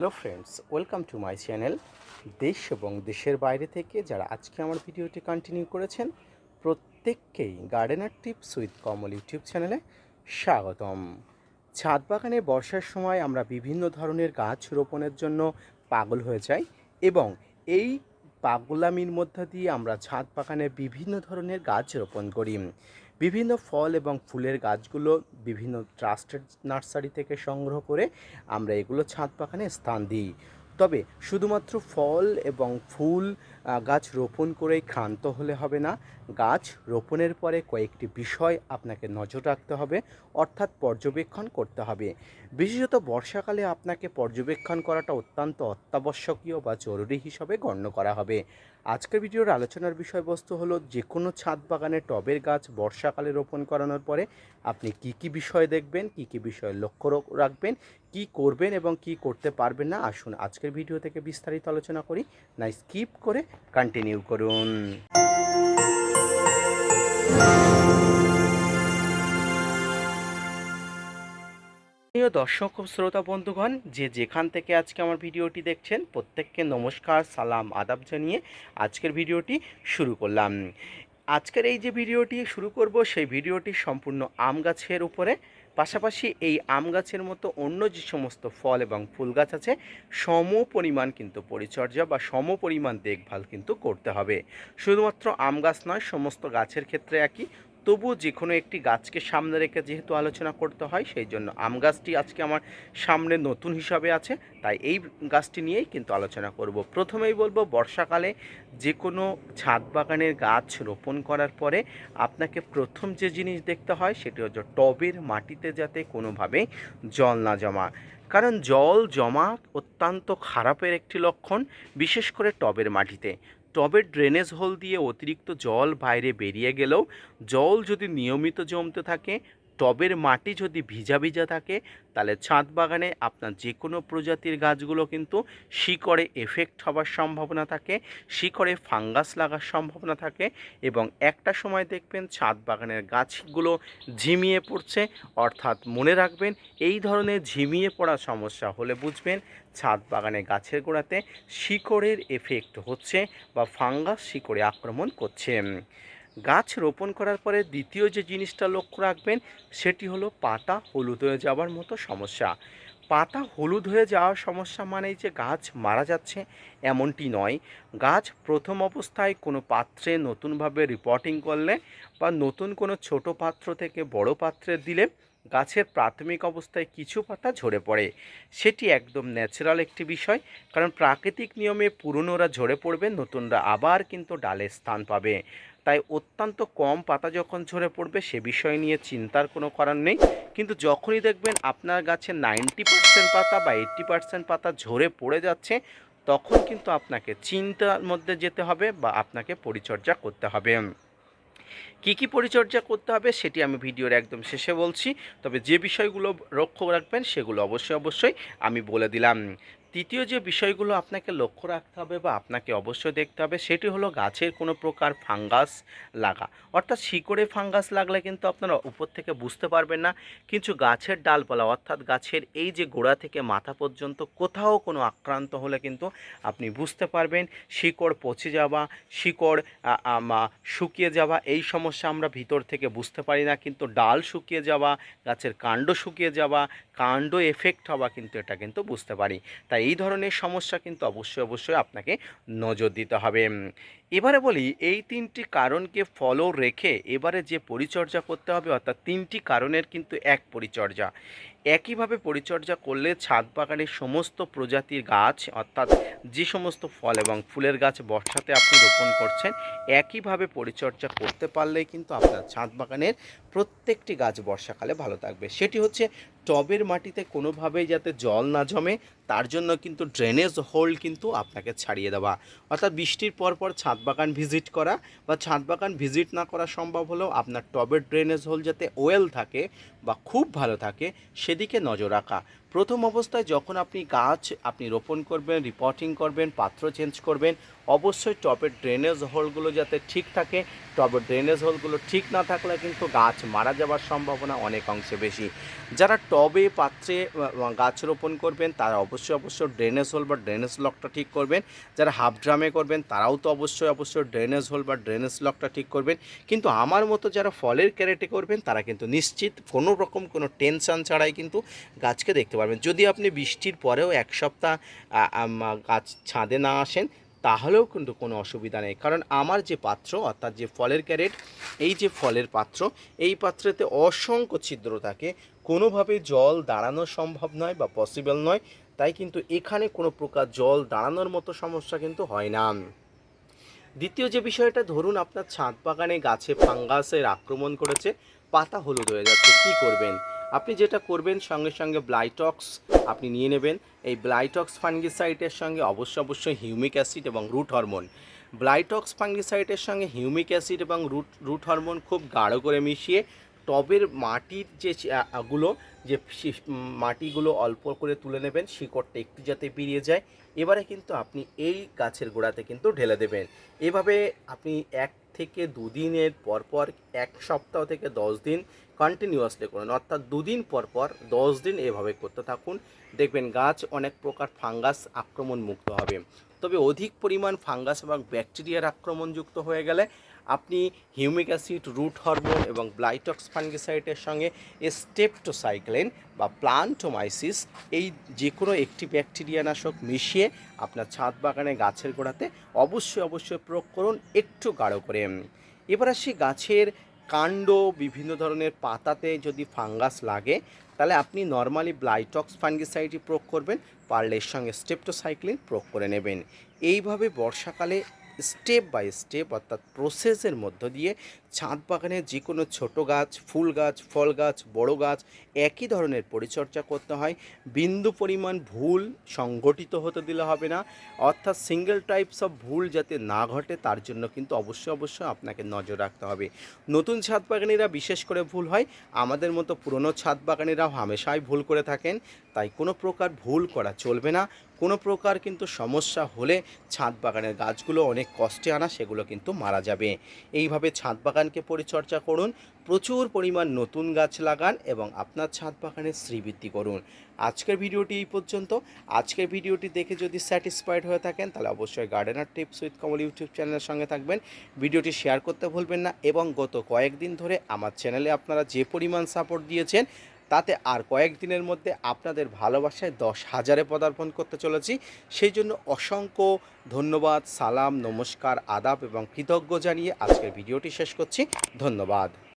Hello friends, welcome to my channel দেশ এবং দেশের বাইরে থেকে যারা আজকে আমার ভিডিওটি কন্টিনিউ করেছেন, প্রত্যেককেই gardener tips with Kamal YouTube চ্যানেলে স্বাগতম। ছাদ বাগানে বর্ষার সময় আমরা বিভিন্ন ধরনের গাছ রোপণের জন্য পাগল হয়ে যাই এবং এই পাগলামির মধ্য দিয়ে আমরা ছাদ বাগানে বিভিন্ন ধরনের গাছ রোপণ করি। বিভিন্ন ফল এবং ফুলের গাছগুলো বিভিন্ন ট্রাস্টেড নার্সারি থেকে সংগ্রহ করে আমরা এগুলো ছাদ বাগানে স্থান দিই। তবে শুধুমাত্র ফল এবং ফুল গাছ রোপণ করেই ক্ষান্ত হলে হবে না। গাছ রোপণের পরে কয়েকটি বিষয় আপনাকে নজর রাখতে হবে, অর্থাৎ পর্যবেক্ষণ করতে হবে। বিশেষত বর্ষাকালে আপনাকে পর্যবেক্ষণ করাটা অত্যন্ত অত্যাবশ্যকীয় বা জরুরি হিসাবে গণ্য করা হবে। আজকের ভিডিওর আলোচনার বিষয়বস্তু হলো যে কোনো ছাদ বাগানে টবের গাছ বর্ষাকালে রোপণ করানোর পরে আপনি কি কি বিষয় দেখবেন, কি কি বিষয় লক্ষ্য রাখবেন, কি করবেন এবং কি করতে পারবেন না, আসুন আজকের ভিডিও থেকে বিস্তারিত আলোচনা করি। না স্কিপ করে কন্টিনিউ করুন। প্রিয় দর্শক ও শ্রোতা বন্ধুগণ, যে যেখান থেকে আজকে আমার ভিডিওটি দেখছেন, প্রত্যেককে নমস্কার, সালাম, আদাব জানিয়ে আজকের ভিডিওটি শুরু করলাম। আজকের এই যে ভিডিওটি শুরু করব, সেই ভিডিওটি সম্পূর্ণ আম গাছের উপরে। পাশাপাশি এই আম গাছের মতো অন্য যে সমস্ত ফল এবং ফুল গাছ আছে, সম পরিমাণ কিন্তু পরিচর্যা বা সম পরিমাণ দেখভাল কিন্তু করতে হবে। শুধুমাত্র আম গাছ নয়, সমস্ত গাছের ক্ষেত্রে একই তবুও যে কোনো একটি গাছকে সামনে রেখে যেহেতু আলোচনা করতে হয়, সেই জন্য আম গাছটি আজকে আমার সামনে নতুন হিসাবে আছে, তাই এই গাছটি নিয়েই কিন্তু আলোচনা করব। প্রথমেই বলব, বর্ষাকালে যে কোনো ছাদ বাগানের গাছ রোপণ করার পরে আপনাকে প্রথম যে জিনিস দেখতে হয়, সেটি হচ্ছে টবের মাটিতে যাতে কোনোভাবেই জল না জমা। কারণ জল জমা অত্যন্ত খারাপের একটি লক্ষণ, বিশেষ করে টবের মাটিতে। টবের ড্রেনেজ হোল দিয়ে অতিরিক্ত জল বাইরে বেরিয়ে গেলেও জল যদি নিয়মিত জমতে থাকে টবের মাটি যদি ভিজা ভিজা থাকে, তাহলে ছাদ বাগানে আপনার যে কোনো প্রজাতির গাছগুলো কিন্তু শিকড়ে এফেক্ট হওয়ার সম্ভাবনা থাকে, শিকড়ে ফাঙ্গাস লাগার সম্ভাবনা থাকে এবং একটা সময় দেখবেন ছাদ বাগানের গাছগুলো ঝিমিয়ে পড়ছে, অর্থাৎ মনে রাখবেন এই ধরনের ঝিমিয়ে পড়া সমস্যা হলে বুঝবেন ছাদ বাগানে গাছের গোড়াতে শিকড়ের এফেক্ট হচ্ছে বা ফাঙ্গাস শিকড়ে আক্রমণ করছে। গাছ রোপণ করার পরে দ্বিতীয় যে জিনিসটা লক্ষ্য রাখবেন, সেটি হলো পাতা হলুদ হয়ে যাওয়ার মতো সমস্যা। পাতা হলুদ হয়ে যাওয়ার সমস্যা মানেই যে গাছ মারা যাচ্ছে, এমনটি নয়। গাছ প্রথম অবস্থায় কোনো পাত্রে নতুনভাবে রিপোর্টিং করলে বা নতুন কোনো ছোট পাত্র থেকে বড় পাত্রে দিলে গাছের প্রাথমিক অবস্থায় কিছু পাতা ঝরে পড়ে। সেটি একদম ন্যাচারাল একটি বিষয়, কারণ প্রাকৃতিক নিয়মে পুরনোরা ঝরে পড়বে, নতুনরা আবার কিন্তু ডালে স্থান পাবে। তাই অত্যন্ত কম পাতা যখন ঝরে পড়বে, সে বিষয় নিয়ে চিন্তার কোনো কারণ নেই। কিন্তু যখনই দেখবেন আপনার গাছে নাইনটি পার্সেন্ট পাতা বা এইট্টি পার্সেন্ট পাতা ঝরে পড়ে যাচ্ছে, তখন কিন্তু আপনাকে চিন্তার মধ্যে যেতে হবে বা আপনাকে পরিচর্যা করতে হবে। কী কী পরিচর্যা করতে হবে সেটি আমি ভিডিওর একদম শেষে বলছি, তবে যে বিষয়গুলো লক্ষ্য রাখবেন সেগুলো অবশ্যই অবশ্যই আমি বলে দিলাম। তৃতীয় যে বিষয়গুলো আপনাকে লক্ষ্য রাখতে হবে বা আপনাকে অবশ্যই দেখতে হবে, সেটি হলো গাছের কোনো প্রকার ফাঙ্গাস লাগা। অর্থাৎ শিকড়ে ফাঙ্গাস লাগলে কিন্তু আপনারা উপর থেকে বুঝতে পারবেন না। কিন্তু গাছের ডালপালা, অর্থাৎ গাছের এই যে গোড়া থেকে মাথা পর্যন্ত কোথাও কোনো আক্রান্ত হলে কিন্তু আপনি বুঝতে পারবেন শিকড় পচে যাওয়া, শিকড় শুকিয়ে যাওয়া, এই সমস্যা আমরা ভিতর থেকে বুঝতে পারি না। কিন্তু ডাল শুকিয়ে যাওয়া, গাছের কাণ্ড শুকিয়ে যাওয়া, কাণ্ড এফেক্ট হওয়া কিন্তু এটা কিন্তু বুঝতে পারি। তাই এই ধরনের সমস্যা কিন্তু অবশ্যই অবশ্যই আপনাকে নজর দিতে হবে। এবারে বলি, এই তিনটি কারণকে ফলো রেখে এবারে যে পরিচর্যা করতে হবে, অর্থাৎ তিনটি কারণের কিন্তু এক পরিচর্যা। একইভাবে পরিচর্যা করলে ছাদ বাগানের সমস্ত প্রজাতির গাছ, অর্থাৎ যে সমস্ত ফল এবং ফুলের গাছ বর্ষাতে আপনি রোপণ করছেন, একইভাবে পরিচর্যা করতে পারলেই কিন্তু আপনার ছাদ বাগানের প্রত্যেকটি গাছ বর্ষাকালে ভালো থাকবে। সেটি হচ্ছে টবের মাটিতে কোনোভাবেই যাতে জল না জমে, তার জন্য কিন্তু ড্রেনেজ হোল কিন্তু আপনাকে ছাড়িয়ে দেওয়া। অর্থাৎ বৃষ্টির পর পর ছাদ বাগান ভিজিট করা বা ছাদ বাগান ভিজিট না করা সম্ভব হলেও আপনার টবের ড্রেনেজ হোল যাতে ওয়েল থাকে বা খুব ভালো থাকে, সেদিকে নজর রাখা। প্রথম অবস্থায় যখন আপনি গাছ আপনি রোপণ করবেন রিপোর্টিং করবেন, পাত্র চেঞ্জ করবেন, অবশ্যই টবের ড্রেনেজ হোলগুলো যাতে ঠিক থাকে। টবের ড্রেনেজ হোলগুলো ঠিক না থাকলে কিন্তু গাছ মারা যাওয়ার সম্ভাবনা অনেক অংশে বেশি। যারা টবে পাত্রে গাছ রোপণ করবেন, তারা অবশ্যই অবশ্যই ড্রেনেজ হোল বা ড্রেনেজ লকটা ঠিক করবেন। যারা হাফ ড্রামে করবেন, তারাও তো অবশ্যই অবশ্যই ড্রেনেজ হোল বা ড্রেনেজ লকটা ঠিক করবেন। কিন্তু আমার মতো যারা ফলের ক্যারেটে করবেন, তারা কিন্তু নিশ্চিত কোনো রকম কোনো টেনশন ছাড়াই কিন্তু গাছকে দেখতে পারবেন। যদি আপনি বৃষ্টির পরেও এক সপ্তাহ গাছ ছাদে না আসেন, তাহলেও কিন্তু কোনো অসুবিধা নেই। কারণ আমার যে পাত্র, অর্থাৎ যে ফলের ক্যারেট, এই যে ফলের পাত্র, এই পাত্রেতে অসংখ্য ছিদ্র থাকে। কোনোভাবে জল দাঁড়ানো সম্ভব নয় বা পসিবল নয়। তাই কিন্তু এখানে কোনো প্রকার জল দাঁড়ানোর মতো সমস্যা কিন্তু হয় না। দ্বিতীয় যে বিষয়টা, ধরুন আপনার ছাদ বাগানে গাছে ফাঙ্গাসের আক্রমণ করেছে, পাতা হলুদ হয়ে যাচ্ছে, কী করবেন? আপনি যেটা করবেন, সঙ্গে সঙ্গে ব্লাইটক্স আপনি নিয়ে নেবেন। এই ব্লাইটক্স ফাঙ্গিসাইটের সঙ্গে অবশ্য অবশ্যই হিউমিক অ্যাসিড এবং রুট হরমোন ব্লাইটক্স ফাঙ্গিসাইটের সঙ্গে হিউমিক অ্যাসিড এবং রুট রুট হরমোন খুব গাঢ় করে মিশিয়ে টবের মাটির যে গুলো যে মাটিগুলো অল্প করে তুলে নেবেন, শিকড়টা একটু যাতে বেরিয়ে যায়, এবারে কিন্তু আপনি এই গাছের গোড়াতে কিন্তু ঢেলে দেবেন। এভাবে আপনি এক থেকে দুদিনের পর পর, এক সপ্তাহ থেকে দশ দিন কন্টিনিউয়াসলি করুন। অর্থাৎ দুদিন পর পর, দশ দিন এভাবে করতে থাকুন। দেখবেন গাছ অনেক প্রকার ফাঙ্গাস আক্রমণ মুক্ত হবে। তবে অধিক পরিমাণ ফাঙ্গাস এবং ব্যাকটেরিয়ার আক্রমণযুক্ত হয়ে গেলে আপনি হিউমিক অ্যাসিড, রুট হরমোন এবং ব্লাইটক্স ফাঙ্গিসাইটের সঙ্গে স্টেপটোসাইক্লেন বা প্লান্টোমাইসিস, এই যে কোনো একটি ব্যাকটেরিয়া নাশক মিশিয়ে আপনার ছাদ বাগানে গাছের গোড়াতে অবশ্যই অবশ্যই প্রয়োগ করুন একটু গাঢ় করে। এবার আসি গাছের কাণ্ড, বিভিন্ন ধরনের পাতাতে যদি ফাঙ্গাস লাগে, তাহলে আপনি নর্মালি ব্লাইটক্স ফাঙ্গিসাইডই প্রয়োগ করবেন, পারলে এর সঙ্গে স্টেপটোসাইক্লিন প্রয়োগ করে নেবেন। এইভাবে বর্ষাকালে স্টেপ বাই স্টেপ অর্থাৎ প্রসেসের মধ্য দিয়ে ছাদ বাগানে যে কোনো ছোট গাছ, ফুল গাছ, ফল গাছ, বড় গাছ একই ধরনের পরিচর্যা করতে হয়। বিন্দু পরিমাণ ভুল সংগঠিত হতে দিলে হবে না। অর্থাৎ সিঙ্গেল টাইপস অফ ভুল যাতে না ঘটে, তার জন্য কিন্তু অবশ্যই অবশ্যই আপনাকে নজর রাখতে হবে। নতুন ছাদ বাগানিরা বিশেষ করে ভুল হয়। আমাদের মতো পুরনো ছাদ বাগানিরাও হামেশাই ভুল করে থাকেন। তাই কোনো প্রকার ভুল করা চলবে না। কোনো প্রকার কিন্তু সমস্যা হলে ছাদ বাগানের গাছগুলো অনেক কষ্টে আনা সেগুলো কিন্তু মারা যাবে। এইভাবে ছাদ বাগানকে পরিচর্যা করুন, প্রচুর পরিমাণ নতুন গাছ লাগান এবং আপনার ছাদ বাগানের শ্রীবৃদ্ধি করুন। আজকের ভিডিওটি এই পর্যন্ত। আজকের ভিডিওটি দেখে যদি স্যাটিসফাইড হয়ে থাকেন, তাহলে অবশ্যই gardener tips with Kamal YouTube চ্যানেলের সঙ্গে থাকবেন। ভিডিওটি শেয়ার করতে ভুলবেন না এবং গত কয়েকদিন ধরে আমার চ্যানেলে আপনারা যে পরিমাণ সাপোর্ট দিয়েছেন তাতে আর কয়েকদিনের মধ্যে আপনাদের ভালোবাসায় দশ হাজারে পদার্পণ করতে চলেছি। সেই জন্য অসংখ্য ধন্যবাদ, সালাম, নমস্কার, আদাব এবং কৃতজ্ঞ জানিয়ে আজকের ভিডিওটি শেষ করছি। ধন্যবাদ।